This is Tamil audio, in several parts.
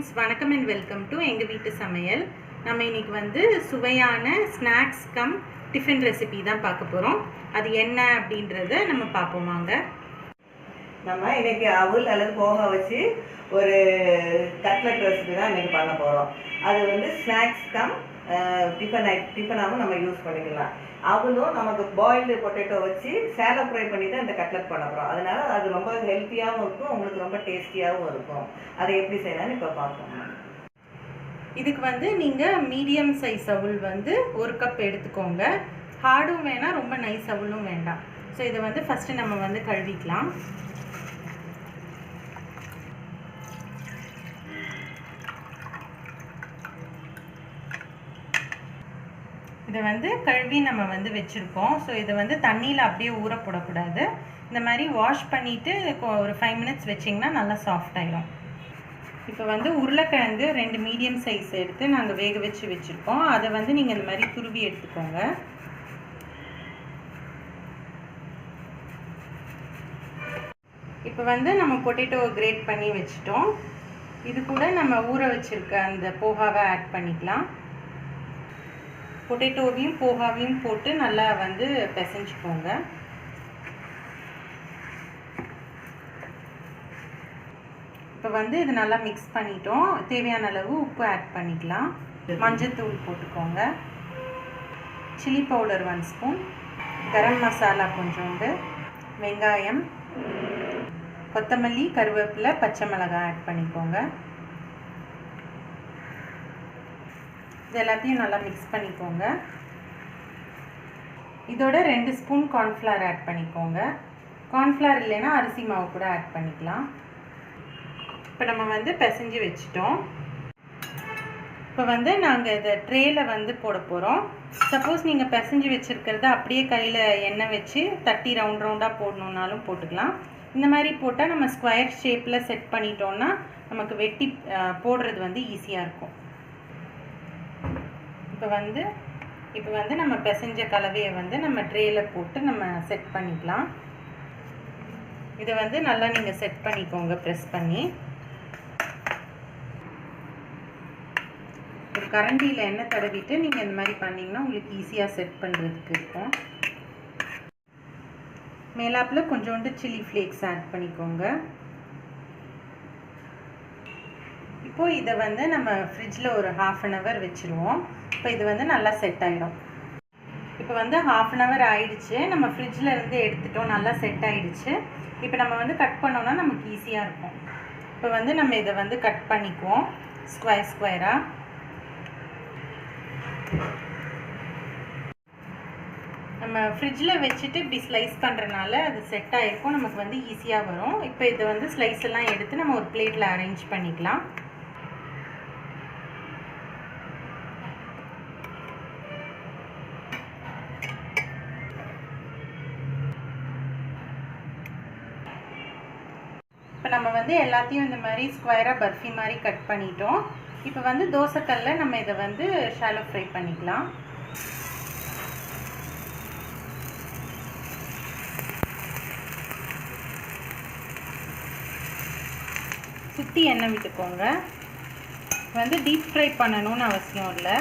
ஃப்ரெண்ட்ஸ் வணக்கம் அண்ட் வெல்கம் டு எங்கள் வீட்டு சமையல். நம்ம இன்னைக்கு வந்து சுவையான ஸ்நாக்ஸ் கம் டிஃபன் ரெசிபி தான் பார்க்க போகிறோம் அது என்ன அப்படின்றத நம்ம பார்ப்போம் வாங்க. நம்ம இன்னைக்கு அவுல் அல்லது போக வச்சு ஒரு கட்லட் ரெசிபி தான் இன்றைக்கி பண்ண போகிறோம் அது வந்து ஸ்நாக்ஸ் கம் டிஃபன் டிஃபனாகவும் நம்ம யூஸ் பண்ணிக்கலாம். அவளும் நமக்கு பாயில்டு பொட்டேட்டோ வச்சு சேலை ஃப்ரை பண்ணி தான் இந்த கட்லட் பண்ண போகிறோம் அதனால அது ரொம்ப ஹெல்த்தியாகவும் இருக்கும் உங்களுக்கு ரொம்ப டேஸ்டியாகவும் இருக்கும். அதை எப்படி செய்யலாம்னு இப்போ பார்ப்போம். இதுக்கு வந்து நீங்கள் மீடியம் சைஸ் அவுள் வந்து ஒரு கப் எடுத்துக்கோங்க. ஹார்டும் வேணாம் ரொம்ப நைஸ் அவுளும் வேண்டாம். ஸோ இதை வந்து ஃபஸ்ட்டு நம்ம வந்து கழுவிக்கலாம். இதை வந்து கழுவி நம்ம வந்து வச்சுருக்கோம். ஸோ இதை வந்து தண்ணியில் அப்படியே ஊற போடக்கூடாது. இந்த மாதிரி வாஷ் பண்ணிவிட்டு ஒரு ஃபைவ் மினிட்ஸ் வச்சிங்கன்னா நல்லா சாஃப்ட் ஆகிடும் இப்போ வந்து உருளைக்கிழங்கு ரெண்டு மீடியம் சைஸ் எடுத்து நாங்கள் வேக வச்சு வச்சுருக்கோம். அதை வந்து நீங்கள் இந்த மாதிரி துருவி எடுத்துக்கோங்க. இப்போ வந்து நம்ம பொட்டேட்டோ கிரேட் பண்ணி வச்சுட்டோம். இது கூட நம்ம ஊற வச்சுருக்க அந்த போகாவை ஆட் பண்ணிக்கலாம். பொட்டேட்டோவையும் போகாவையும் போட்டு நல்லா வந்து பிசைஞ்சுக்கோங்க. இப்போ வந்து இது நல்லா மிக்ஸ் பண்ணிட்டோம். தேவையான அளவு உப்பு ஆட் பண்ணிக்கலாம். மஞ்சத்தூள் போட்டுக்கோங்க. Chilli powder one spoon garam masala கொஞ்சோண்டு. வெங்காயம். கொத்தமல்லி கருவேப்பிலை பச்சை மிளகாய் ஆட் பண்ணிக்கோங்க. இது எல்லாத்தையும் நல்லா மிக்ஸ் பண்ணிக்கோங்க. இதோட ரெண்டு ஸ்பூன் கார்ன்ஃப்ளவர் ஆட் பண்ணிக்கோங்க. கார்ன்ஃப்ளவர் இல்லைன்னா அரிசி மாவு கூட ஆட் பண்ணிக்கலாம். இப்போ நம்ம வந்து பிசைஞ்சு வச்சுட்டோம். இப்போ வந்து நாங்கள் இதை ட்ரேயில் வந்து போட போகிறோம் சப்போஸ் நீங்கள் பிசைஞ்சு வச்சுருக்கிறத அப்படியே கையில் எண்ணெய் வச்சு தட்டி ரவுண்ட் ரவுண்டாக போடணுன்னாலும் போட்டுக்கலாம். இந்த மாதிரி போட்டால் நம்ம ஸ்கொயர் ஷேப்பில் செட் பண்ணிட்டோன்னா நமக்கு வெட்டி போடுறது வந்து ஈஸியாக இருக்கும். இப்போ வந்து இப்போ வந்து நம்ம பிசைஞ்ச கலவையை வந்து நம்ம ட்ரேயில் போட்டு நம்ம செட் பண்ணிக்கலாம். இதை வந்து நல்லா நீங்கள் செட் பண்ணிக்கோங்க ப்ரெஸ் பண்ணி. ஒரு கரண்டியில் எண்ணெய் தடவிட்டு நீங்கள் இந்த மாதிரி பண்ணிங்கன்னா உங்களுக்கு ஈஸியாக செட் பண்ணுறதுக்கு இருக்கும். மேலாப்பில் கொஞ்சோண்டு சில்லி ஃப்ளேக்ஸ் ஆட் பண்ணிக்கோங்க. இப்போது இதை வந்து நம்ம ஃப்ரிட்ஜில் ஒரு ஹாஃப் அன் ஹவர் வச்சுருவோம். இப்போ இது வந்து நல்லா செட் ஆகிடும் இப்போ வந்து ஹாஃப் அன் ஹவர் ஆயிடுச்சு. நம்ம ஃப்ரிட்ஜில் இருந்து எடுத்துட்டோம். நல்லா செட் ஆகிடுச்சு இப்போ நம்ம வந்து கட் பண்ணோன்னா நமக்கு ஈஸியாக இருக்கும். இப்போ வந்து நம்ம இதை வந்து கட் பண்ணிக்குவோம். ஸ்கொயர் ஸ்கொயராக நம்ம ஃப்ரிட்ஜில் வச்சுட்டு இப்படி ஸ்லைஸ் பண்ணுறனால அது செட் ஆகிருக்கும் நமக்கு வந்து ஈஸியாக வரும். இப்போ இதை வந்து ஸ்லைஸ் எல்லாம் எடுத்து நம்ம ஒரு பிளேட்டில் அரேஞ்ச் பண்ணிக்கலாம். இப்போ நம்ம வந்து எல்லாத்தையும் இந்த மாதிரி ஸ்கொயராக பர்ஃபி மாதிரி கட் பண்ணிட்டோம். இப்போ வந்து தோசைக்கல்ல நம்ம இதை வந்து ஷாலோ ஃப்ரை பண்ணிக்கலாம். சுற்றி எண்ணெய் விட்டுக்கோங்க. வந்து டீப் ஃப்ரை பண்ணணும்னு அவசியம் இல்லை.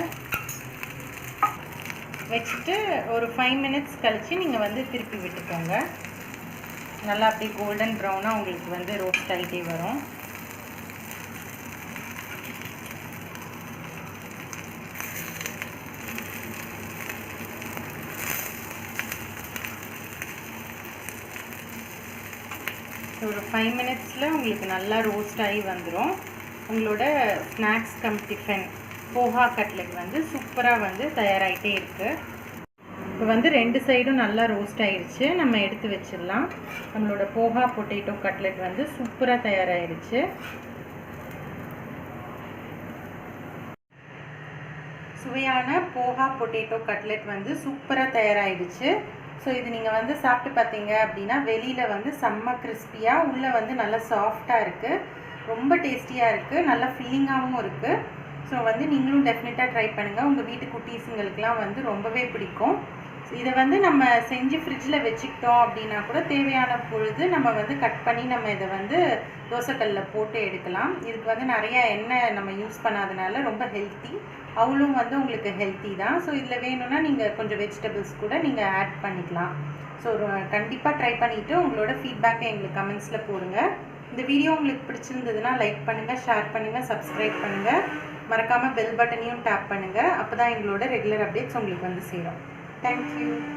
வச்சுட்டு ஒரு ஃபைவ் மினிட்ஸ் கழித்து நீங்கள் வந்து திருப்பி விட்டுக்கோங்க. நல்லா அப்படியே கோல்டன் ப்ரௌனாக உங்களுக்கு வந்து ரோஸ்ட் ஆகிட்டே வரும். ஒரு ஃபைவ் மினிட்ஸில் உங்களுக்கு நல்லா ரோஸ்ட் ஆகி வந்துடும் உங்களோட snacks cum tiffin poha cutlet வந்து சூப்பராக வந்து தயாராகிட்டே இருக்குது இப்போ வந்து ரெண்டு சைடும் நல்லா ரோஸ்ட் ஆயிடுச்சு நம்ம எடுத்து வச்சிடலாம். நம்மளோட போஹா பொட்டேட்டோ கட்லெட் வந்து சூப்பராக தயாராகிடுச்சு சுவையான போஹா பொட்டேட்டோ கட்லெட் வந்து சூப்பராக தயாராகிடுச்சு ஸோ இது நீங்கள் வந்து சாப்பிட்டு பார்த்தீங்க அப்படின்னா வெளியில் வந்து செம்ம கிறிஸ்பியாக உள்ளே வந்து நல்லா சாஃப்டாக இருக்குது ரொம்ப டேஸ்டியாக இருக்குது நல்லா ஃபில்லிங்காகவும் இருக்குது ஸோ வந்து நீங்களும் டெஃபினட்டாக ட்ரை பண்ணுங்கள் உங்கள் வீட்டு குட்டீஸுங்களுக்கெலாம் வந்து ரொம்பவே பிடிக்கும். இதை வந்து நம்ம செஞ்சு ஃப்ரிட்ஜில் வச்சுக்கிட்டோம் அப்படின்னா கூட தேவையான பொழுது நம்ம வந்து கட் பண்ணி நம்ம இதை வந்து தோசைக்கல்லில் போட்டு எடுக்கலாம். இதுக்கு வந்து நிறையா எண்ணெய் நம்ம யூஸ் பண்ணாதனால ரொம்ப ஹெல்த்தி அவளும் வந்து உங்களுக்கு ஹெல்த்தி தான். ஸோ இதில் வேணும்னா நீங்கள் கொஞ்சம் வெஜிடபிள்ஸ் கூட நீங்கள் ஆட் பண்ணிக்கலாம். ஸோ கண்டிப்பாக ட்ரை பண்ணிவிட்டு உங்களோட ஃபீட்பேக்கை எங்களுக்கு கமெண்ட்ஸில் போடுங்க. இந்த வீடியோ உங்களுக்கு பிடிச்சிருந்ததுன்னா லைக் பண்ணுங்கள் ஷேர் பண்ணுங்கள் சப்ஸ்கிரைப் பண்ணுங்கள் மறக்காமல் பெல் பட்டனையும் டேப் பண்ணுங்கள் அப்போ தான் எங்களோட ரெகுலர் அப்டேட்ஸ் உங்களுக்கு வந்து சேரும். Thank you.